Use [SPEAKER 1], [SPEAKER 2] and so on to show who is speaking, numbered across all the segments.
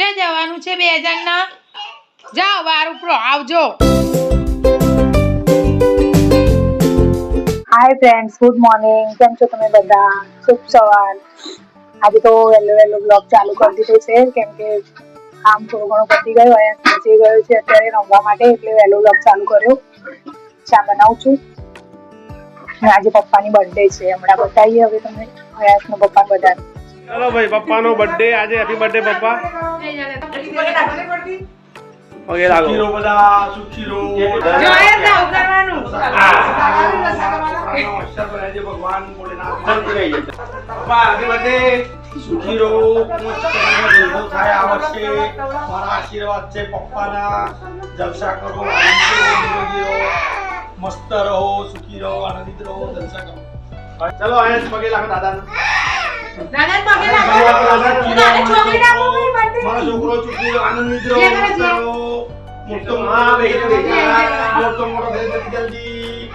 [SPEAKER 1] ક્યાં જવાનું છે બે જણના જાઓ વાર ઉપરો આવજો.
[SPEAKER 2] હાય ફ્રેન્ડ્સ ગુડ મોર્નિંગ કેમ છો તમે બધા? શુભ સવાર. આજે તો વહેલો વહેલો બ્લોગ ચાલુ કરી દીધો છે. કેમ કે કામ થોડું ઘણું પતી ગયું, અહીંયા પહોંચી ગયો છે અત્યારે રમવા માટે, એટલે વહેલો બ્લોગ ચાલુ કર્યો. ચા બનાવું છું. આજે પપ્પાની બર્થડે છે. હમણાં બતાવીએ હવે તમે પ્રયાસનો પપ્પા બધા
[SPEAKER 3] ચાલો ભાઈ પપ્પાનો બર્થડે આજે. હેપી બર્થડે પપ્પા. પગે લાગો.
[SPEAKER 4] સુખી રહો બધા સુખી રહો.
[SPEAKER 1] જોયે જ આવું કરવાનું.
[SPEAKER 4] ભગવાન પપ્પા happy સુખી રહો. મસ્ત થાય આ વર્ષે. મારા આશીર્વાદ છે પપ્પાના. જલસા કરો મસ્ત રહો સુખી રહો આનંદિત રહો જલસા કરો.
[SPEAKER 3] ચલો અહીંયા પગે લાગો દાદાને.
[SPEAKER 1] દાદાને પગે લાગો.
[SPEAKER 4] દાદા
[SPEAKER 1] ચોકલેટ આપો ભાઈ birthday.
[SPEAKER 4] મારો છોકરો સુખી રહો આનંદિત રહો
[SPEAKER 1] જે કરે
[SPEAKER 4] મસ્ત
[SPEAKER 1] છે.
[SPEAKER 4] રહો મોટો માં બેહી મોટો મોટો થઈ જલ્દી જલ્દી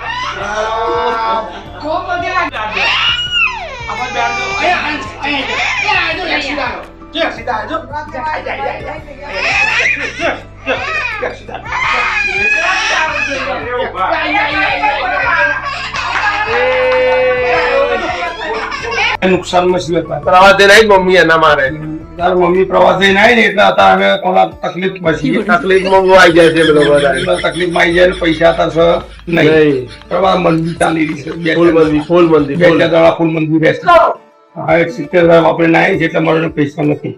[SPEAKER 1] જો પગે લાગો.
[SPEAKER 4] આપણે બેઠ જાઓ. અહીંયા, અહીંયા, અહીંયા. સીધા રહો. જે સીધા આવજો. જાય, જાય, જાય, જાય. જે, જે, જે, સીધા. નુકસાનમાં સિવાય.
[SPEAKER 3] પ્રવાસે નહીં મમ્મી એના મારે.
[SPEAKER 4] તારા મમ્મી પ્રવાસે ના આવી ને એટલે અત્યારે અમે થોડા તકલીફ પછી.
[SPEAKER 3] તકલીફમાં આવી જાય છે બધો
[SPEAKER 4] તકલીફમાં આવી જાય ને પૈસા તાર નહીં.
[SPEAKER 3] નહીં.
[SPEAKER 4] પ્રવાહ મંદી ચાલી રહી છે.
[SPEAKER 3] ફૂલ મંદી ફૂલ મંદી
[SPEAKER 4] બે ચાર દાડા ફૂલ મંદી રહેશે હા એક સિત્તેર હજાર વાપરીને આવી છે એટલે મારે પૈસા નથી.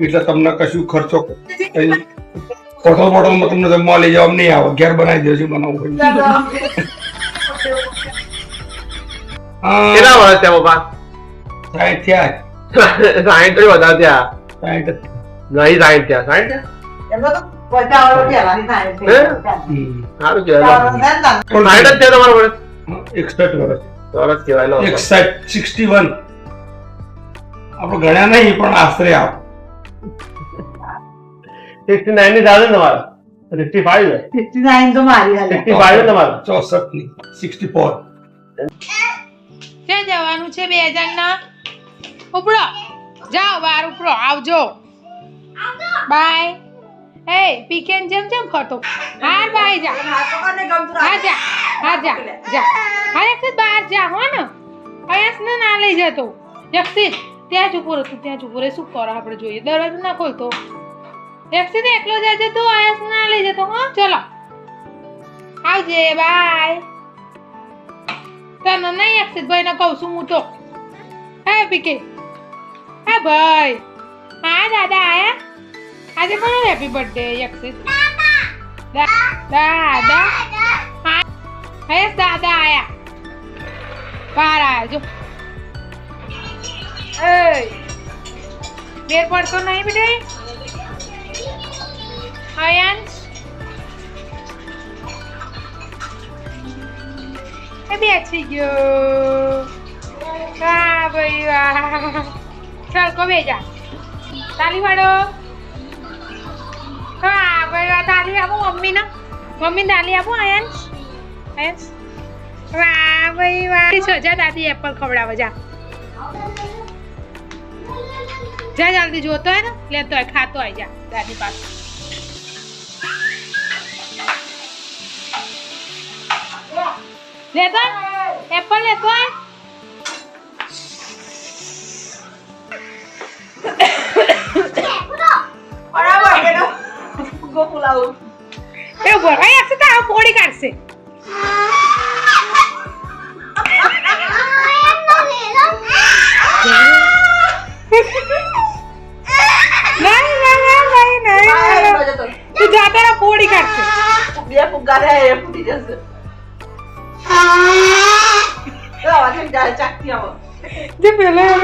[SPEAKER 4] એટલે તમને કશું ખર્ચો કઈ મોટો તમને જમવા લઈ જવા નહીં આવે. ઘેર બનાવી દેજો બનાવવું હોય.
[SPEAKER 3] કેટલા વર્ષ થયા પપ્પા?
[SPEAKER 4] થયા
[SPEAKER 3] સાઈઠ તો વધારે થયા. નહીં સાઈઠ સાઈઠ
[SPEAKER 5] એમનો તો ના, ના, ના.
[SPEAKER 4] સિક્સટી આપણે ગણ્યા નહીં પણ આશરે આપ
[SPEAKER 3] સિક્સટી નાઇનની ચાલે ને તમારે સિક્સટી ફાઈવ
[SPEAKER 5] 69 તો મારી હાલે.
[SPEAKER 3] સિક્સટી ફાઈવ તમારે?
[SPEAKER 4] ચોસઠની સિક્સટી ફોર.
[SPEAKER 1] ક્યાં જવાનું છે બે જણના? ઉપરો જાઓ બહાર ઉપડો. આવજો. બાય એ પીકેન જેમ જેમ ખતો હાર બાય જા. હા જા. હા જા. જા. હા યક્ષિત બહાર જા હો ને. અયાસને ના લઈ જતો? યક્ષિત ત્યાં જ ઊભો રહે ત્યાં જ ઊભો રહે શું કરો આપણે જોઈએ? દરવાજો ના ખોલતો. યક્ષિત એકલો જાય તું અયાસ ના લઈ જતો? હો ચલો. આવજે બાય તને નહીં યક્ષિત ભાઈ ને કહું છું હું તો. હે પીકે. હા ભાઈ. હા, દાદા આયા? આજે કોનો હેપી બર્થડે યક્ષિત દાદા. હા હે દાદા આયા. બહાર આયા, જો. બેર પડતો નહીં બેટે? અયાંશ બેસી ગયો. વાહ ભાઈ, વાહ. ચાલ કો બેજા તાલી વાળો હા તાલી આપો મમ્મીને. મમ્મી તાલી આપો અયાંશ અયાંશ વાહ, ભાઈ, વાહ. સજા દાદી, એપલ ખવડાવો, જા. જા જલ્દી, જોતો હોય ને? લેતો હોય, ખાતો હોય, જા, દાદી પાસે. લેતો એપલ લેતો હોય?
[SPEAKER 5] ફુગ્ગો પુલાવ
[SPEAKER 1] એ ભરાઈ આવશે તો આ પોળી કાઢશે.
[SPEAKER 5] બે ફુગ્ગા એ ફૂટી જશે. ચાકતી આવો.
[SPEAKER 1] જે પેલા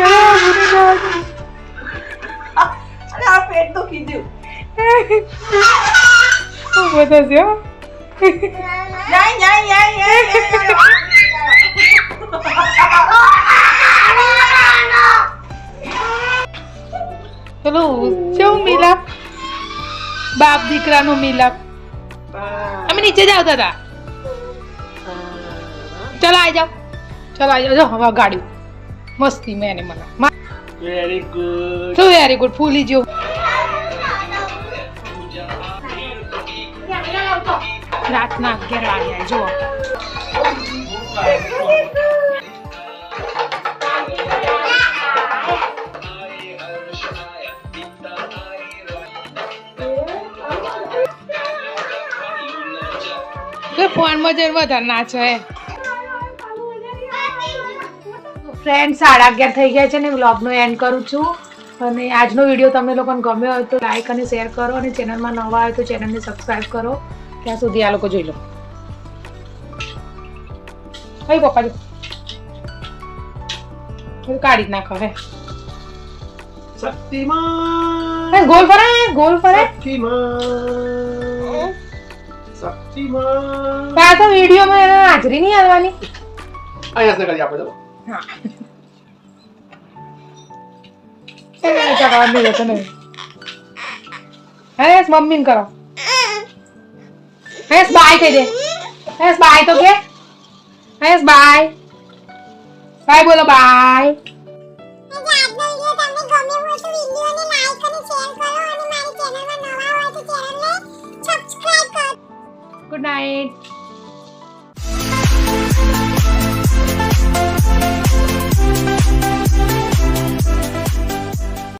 [SPEAKER 5] અરે આ પેટ તો કીધું
[SPEAKER 1] બધો
[SPEAKER 5] જાય
[SPEAKER 1] પેલું કેવું મિલાપ બાપ દીકરાનું મિલાપ અમે નીચે જ આવતા હતા. ચલો આવી જાઓ. ચલો આવી જાઓ. જો હવે ગાડી. મસ્તી મેં મને.
[SPEAKER 3] વેરી ગુડ
[SPEAKER 1] વેરી ગુડ ફૂલી જેવું. રાતના અગિયાર વાગ્યા જુઓ. ફોનમાં જઈને વધારે નાચો ફ્રેન્ડ સાડા અગિયાર થઈ ગયા છે ને વ્લોગનો એન્ડ કરું છું. અને આજનો વીડિયો તમને લોકોને ગમ્યો હોય તો લાઇક અને શેર કરો અને ચેનલમાં નવા હોય તો ચેનલને સબસ્ક્રાઈબ કરો. ત્યાં સુધી આ લોકો જોઈ લો. કઈ પપ્પા જો કાઢી નાખો હે.
[SPEAKER 3] શક્તિમાન!
[SPEAKER 1] ગોલ ફરે ગોલ ફરે.
[SPEAKER 3] શક્તિમાન! શક્તિમાન!
[SPEAKER 1] તો વિડીયોમાં એના હાજરી નહીં આવવાની.
[SPEAKER 3] અહીંયા કરી. આપણે ચલો
[SPEAKER 1] કાકા તને હેસ મમ્મી કરો. હેસ બાય કહી દે. હેસ બાય તો કે. હેસ બાય. બાય બોલો બાય. Good night